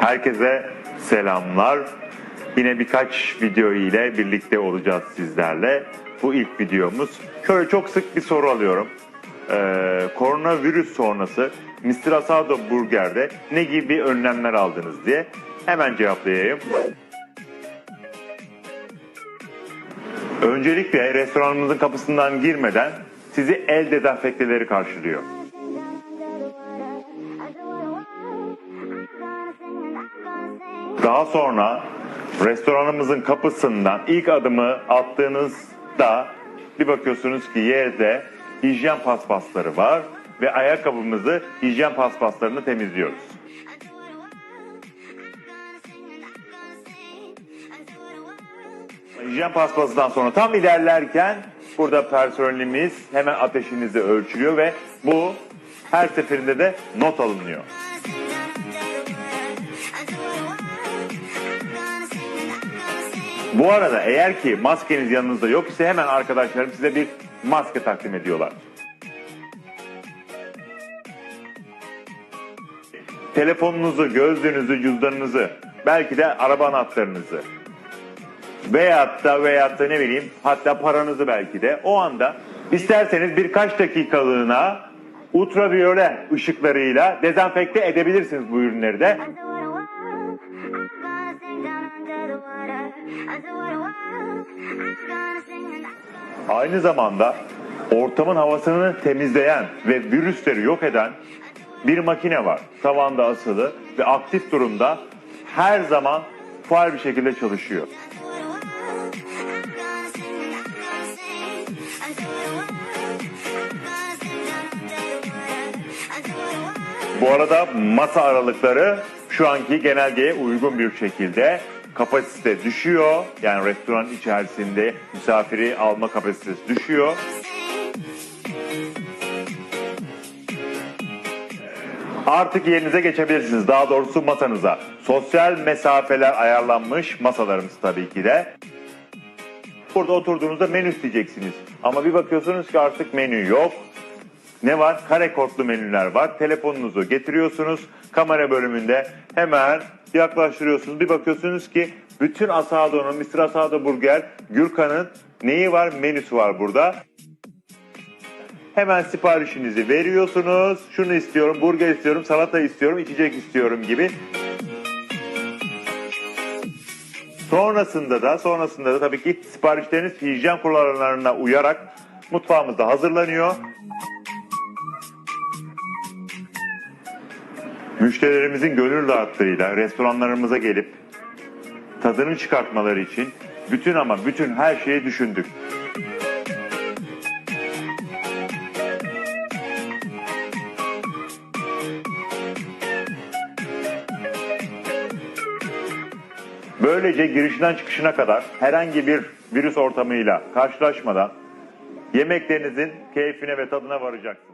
Herkese selamlar. Yine birkaç video ile birlikte olacağız sizlerle. Bu ilk videomuz. Şöyle çok sık bir soru alıyorum. Ee, koronavirüs sonrası Mr. Asado Burger'de ne gibi önlemler aldınız diye hemen cevaplayayım. Öncelikle restoranımızın kapısından girmeden sizi el dezenfekteleri karşılıyor. Daha sonra restoranımızın kapısından ilk adımı attığınızda bir bakıyorsunuz ki yerde hijyen paspasları var ve ayakkabımızı hijyen paspaslarını temizliyoruz. Hijyen paspasından sonra tam ilerlerken burada personelimiz hemen ateşinizi ölçüyor ve bu her seferinde de not alınıyor. Bu arada eğer ki maskeniz yanınızda yok ise hemen arkadaşlarım size bir maske takdim ediyorlar. Telefonunuzu, gözlüğünüzü, cüzdanınızı, belki de araba anahtarınızı veyahut da veyahut da ne bileyim hatta paranızı belki de o anda isterseniz birkaç dakikalığına ultraviyole ışıklarıyla dezenfekte edebilirsiniz bu ürünleri de. Aynı zamanda ortamın havasını temizleyen ve virüsleri yok eden bir makine var. Tavanda asılı ve aktif durumda her zaman faal bir şekilde çalışıyor. Bu arada masa aralıkları şu anki genelgeye uygun bir şekilde kapasite düşüyor. Yani restoran içerisinde misafiri alma kapasitesi düşüyor. Artık yerinize geçebilirsiniz. Daha doğrusu masanıza. Sosyal mesafeler ayarlanmış masalarımız tabii ki de. Burada oturduğunuzda menü isteyeceksiniz. Ama bir bakıyorsunuz ki artık menü yok. Ne var? Kare kodlu menüler var. Telefonunuzu getiriyorsunuz. Kamera bölümünde hemen yaklaştırıyorsunuz. Bir bakıyorsunuz ki bütün Asado'nun, Mr. Asado Burger, Gürkan'ın neyi var? Menüsü var burada. Hemen siparişinizi veriyorsunuz. Şunu istiyorum, burger istiyorum, salata istiyorum, içecek istiyorum gibi. Sonrasında da sonrasında da tabii ki siparişleriniz hijyen kurallarına uyarak mutfağımızda hazırlanıyor. Müşterilerimizin gönül rahatlığıyla restoranlarımıza gelip tadını çıkartmaları için bütün ama bütün her şeyi düşündük. Böylece girişinden çıkışına kadar herhangi bir virüs ortamıyla karşılaşmadan yemeklerinizin keyfine ve tadına varacaksınız.